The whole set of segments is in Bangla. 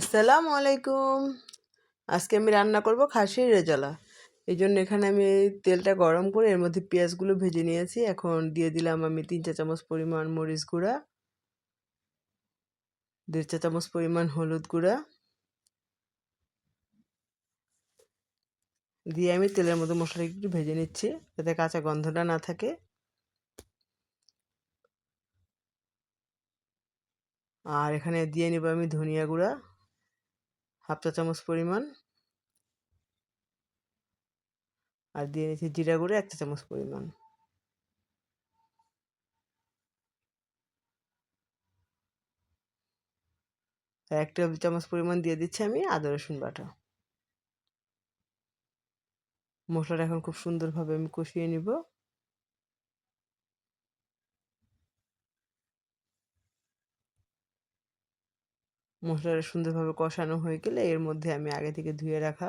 আসসালামু আলাইকুম। আজকে আমি রান্না করব খাসির রেজালা। এই জন্য এখানে আমি তেলটা গরম করে এর মধ্যে পেঁয়াজগুলো ভেজে নিয়েছি। এখন দিয়ে দিলাম আমি তিন চা চামচ পরিমাণ মরিচ গুঁড়া, দেড় চা চামচ পরিমাণ হলুদ গুঁড়া দিয়ে আমি তেলের মধ্যে মশলা একটু ভেজে নিচ্ছি যাতে কাঁচা গন্ধটা না থাকে। আর এখানে দিয়ে নেব আমি ধনিয়া গুঁড়া। হাফ চা চামচ পরিমাণ। আর দিয়ে নিচ্ছি জিরা গুঁড়ো, এক চা চামচ পরিমাণ। এক টেবিল চামচ পরিমাণ দিয়ে দিচ্ছি আমি আদা, রসুন বাটা। মশলাটা এখন খুব সুন্দরভাবে আমি কষিয়ে নিব। মশলাটা সুন্দরভাবে কষানো হয়ে গেলে এর মধ্যে আমি আগে থেকে ধুয়ে রাখা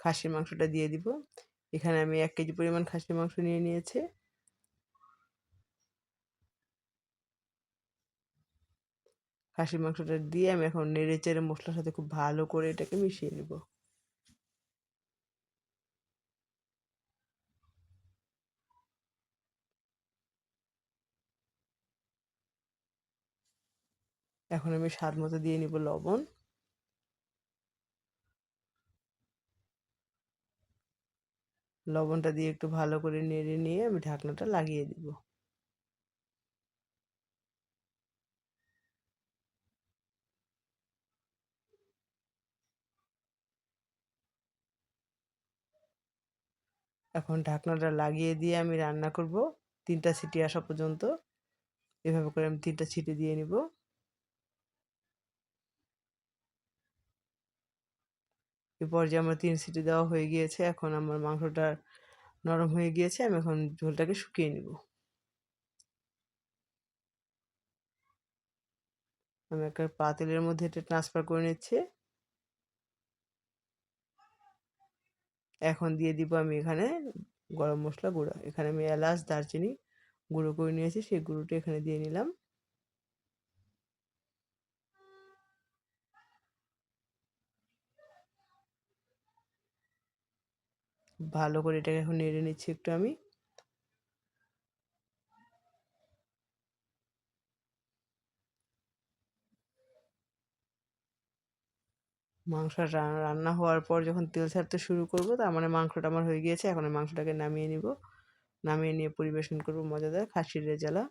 খাসির মাংসটা দিয়ে দিব। এখানে আমি এক কেজি পরিমাণ খাসির মাংস নিয়ে নিয়েছি। খাসির মাংসটা দিয়ে আমি এখন নেড়ে চেড়ে মশলার সাথে খুব ভালো করে এটাকে মিশিয়ে নেব। এখন আমি স্বাদ মতো দিয়ে নিব লবণ। লবণটা দিয়ে একটু ভালো করে নেড়ে নিয়ে আমি ঢাকনাটা লাগিয়ে দিব। এখন ঢাকনাটা লাগিয়ে দিয়ে আমি রান্না করব। তিনটা সিটি আসা পর্যন্ত। এভাবে করে আমি তিনটা সিটি দিয়ে নিব। এ পর্যায়ে আমার তিন সিটি দেওয়া হয়ে গিয়েছে। এখন আমার মাংসটা নরম হয়ে গিয়েছে। আমি এখন ঝোলটাকে শুকিয়ে নিব। আমি একটা পাতিলের মধ্যে এটা ট্রান্সফার করে নিচ্ছি। এখন দিয়ে দিব আমি এখানে গরম মশলা গুঁড়ো। এখানে আমি এলাচ, দারচিনি গুঁড়ো করে নিয়েছি। সেই গুঁড়োটা এখানে দিয়ে নিলাম। ভালো করে এটাকে এখন নেড়ে নিচ্ছি একটু আমি। মাংস রান্না হওয়ার পর যখন তেল ছাড়তে শুরু করব, তার মানে মাংসটা আমার হয়ে গিয়েছে, এখন মাংসটাকে নামিয়ে নিব। নামিয়ে নিয়ে পরিবেশন করব মজাদার খাসির রেজালা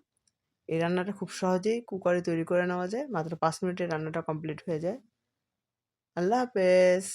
এই রান্নাটা খুব সহজেই কুকারে তৈরি করে নেওয়া যায়, মাত্র পাঁচ মিনিটে রান্নাটা কমপ্লিট হয়ে যায়। আল্লাহ হাফেজ।